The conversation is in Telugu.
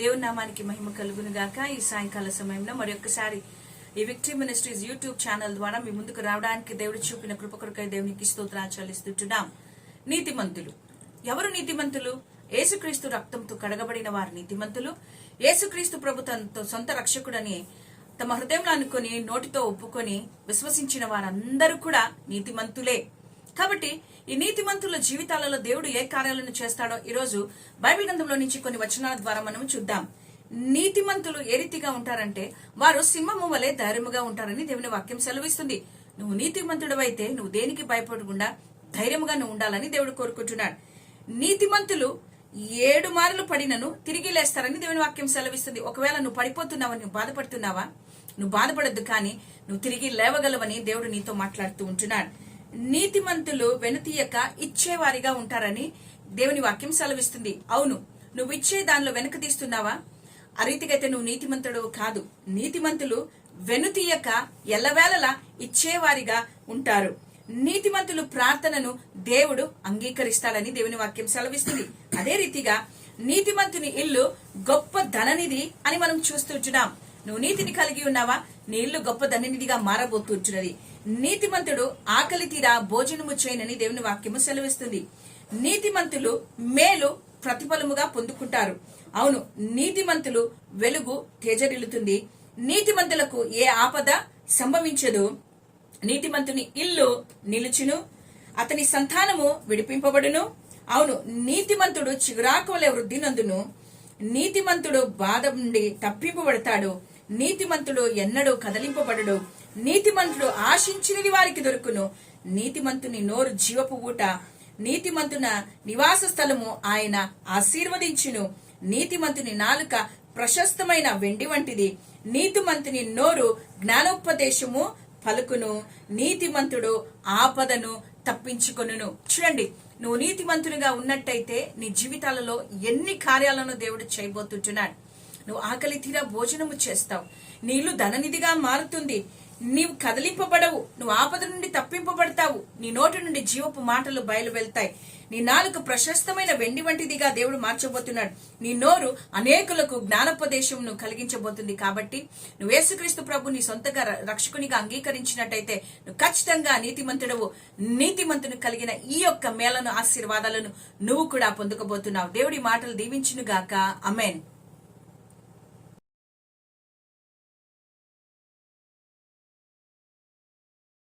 దేవుని నామానికి మహిమ కలుగును గాక. ఈ సాయంకాల సమయంలో మరొకసారి ఈ విక్టరీ మినిస్ట్రీస్ యూట్యూబ్ ఛానల్ ద్వారా మీ ముందుకు రావడానికి దేవుడు చూపిన కృపకొరకై దేవునికి స్తోత్రాలు చెల్లిస్తుంటున్నాం. నీతిమంతులు. ఎవరు నీతిమంతులు? యేసుక్రీస్తు రక్తంతో కడగబడిన వారు నీతిమంతులు. యేసుక్రీస్తు ప్రభు తనతో సొంత రక్షకుడని తమ హృదయంలో అనుకొని నోటితో ఒప్పుకొని విశ్వసించిన వారందరూ కూడా నీతిమంతులే. కాబట్టి ఈ నీతిమంతుల జీవితాలలో దేవుడు ఏ కార్యాలను చేస్తాడో ఈరోజు బైబిల్ గ్రంథంలో నుంచి కొన్ని వచనాల ద్వారా మనం చూద్దాం. నీతిమంతులు ఏ రీతిగా ఉంటారంటే వారు సింహము వలె ధైర్యముగా ఉంటారని దేవుని వాక్యం సెలవిస్తుంది. నువ్వు నీతిమంతుడవైతే నువ్వు దేనికి భయపడకుండా ధైర్యముగా నువ్వు ఉండాలని దేవుడు కోరుకుంటున్నాడు. నీతిమంతులు ఏడు మార్లు పడినను తిరిగి లేస్తారని దేవుని వాక్యం సెలవిస్తుంది. ఒకవేళ నువ్వు పడిపోతున్నావా నువ్వు బాధపడుతున్నావా? నువ్వు బాధపడద్దు కానీ నువ్వు తిరిగి లేవగలవని దేవుడు నీతో మాట్లాడుతూ ఉంటున్నాడు. నీతిమంతులు వెనుతీయక ఇచ్చేవారిగా ఉంటారని దేవుని వాక్యం సెలవిస్తుంది. అవును నువ్వు ఇచ్చే దానిలో వెనక తీస్తున్నావా? ఆ రీతికైతే నువ్వు నీతిమంతుడు కాదు. నీతిమంతులు వెనుతీయక ఎల్లవేళలా ఇచ్చేవారిగా ఉంటారు. నీతిమంతులు ప్రార్థనను దేవుడు అంగీకరిస్తాడని దేవుని వాక్యం సెలవిస్తుంది. అదే రీతిగా నీతిమంతుని ఇల్లు గొప్ప ధననిధి అని మనం చూస్తున్నాం నువ్వు నీతిని కలిగి ఉన్నావా? నీళ్ళు గొప్ప ధననిధిగా మారబోతుంటున్నది నీతిమంతుడు ఆకలి తీరా భోజనము చేయనని దేవుని వాక్యము సెలవిస్తుంది. నీతిమంతులు మేలు ప్రతిఫలముగా పొందుకుంటారు. అవును నీతిమంతులు వెలుగు తేజరిల్లుతుంది. నీతిమంతులకు ఏ ఆపద సంభవించదు. నీతిమంతుని ఇల్లు నిలుచును. అతని సంతానము విడిపింపబడును. అవును నీతిమంతుడు చిగురాకుల వృద్ధి నందును. నీతిమంతుడు బాధ నుండి తప్పింపబడతాడు. నీతిమంతుడు ఎన్నడూ కదలింపబడడు. నీతిమంతుడు ఆశించినది వారికి దొరుకును. నీతిమంతుని నోరు జీవపు ఊట. నీతిమంతున నివాస స్థలము ఆయన ఆశీర్వదించును. నీతిమంతుని నాలుక ప్రశస్తమైన వెండి వంటిది. నీతిమంతుని నోరు జ్ఞానోపదేశము పలుకును. నీతిమంతుడు ఆపదను తప్పించుకొనును. చూడండి నువ్వు నీతిమంతునిగా ఉన్నట్టయితే నీ జీవితాలలో ఎన్ని కార్యాలను దేవుడు చేయబోతుంటున్నాడు. నువ్వు ఆకలి తీరా భోజనము చేస్తావు. నీళ్ళు ధననిధిగా మారుతుంది. నీవు కదిలింపబడవు. నువ్వు ఆపద నుండి తప్పింపబడతావు. నీ నోటి నుండి జీవపు మాటలు బయలు వెళ్తాయి నీ నాలుగు ప్రశస్తమైన వెండి వంటిదిగా దేవుడు మార్చబోతున్నాడు. నీ నోరు అనేకులకు జ్ఞానోపదేశంను కలిగించబోతుంది కాబట్టి నువ్వు యేసుక్రీస్తు ప్రభు నీ సొంతగా రక్షకునిగా అంగీకరించినట్టయితే నువ్వు ఖచ్చితంగా నీతిమంతుడవు. నీతిమంతుని కలిగిన ఈ యొక్క మేలను ఆశీర్వాదాలను నువ్వు కూడా పొందుకోబోతున్నావు దేవుడి మాటలు దీవించునుగాక. అమెన్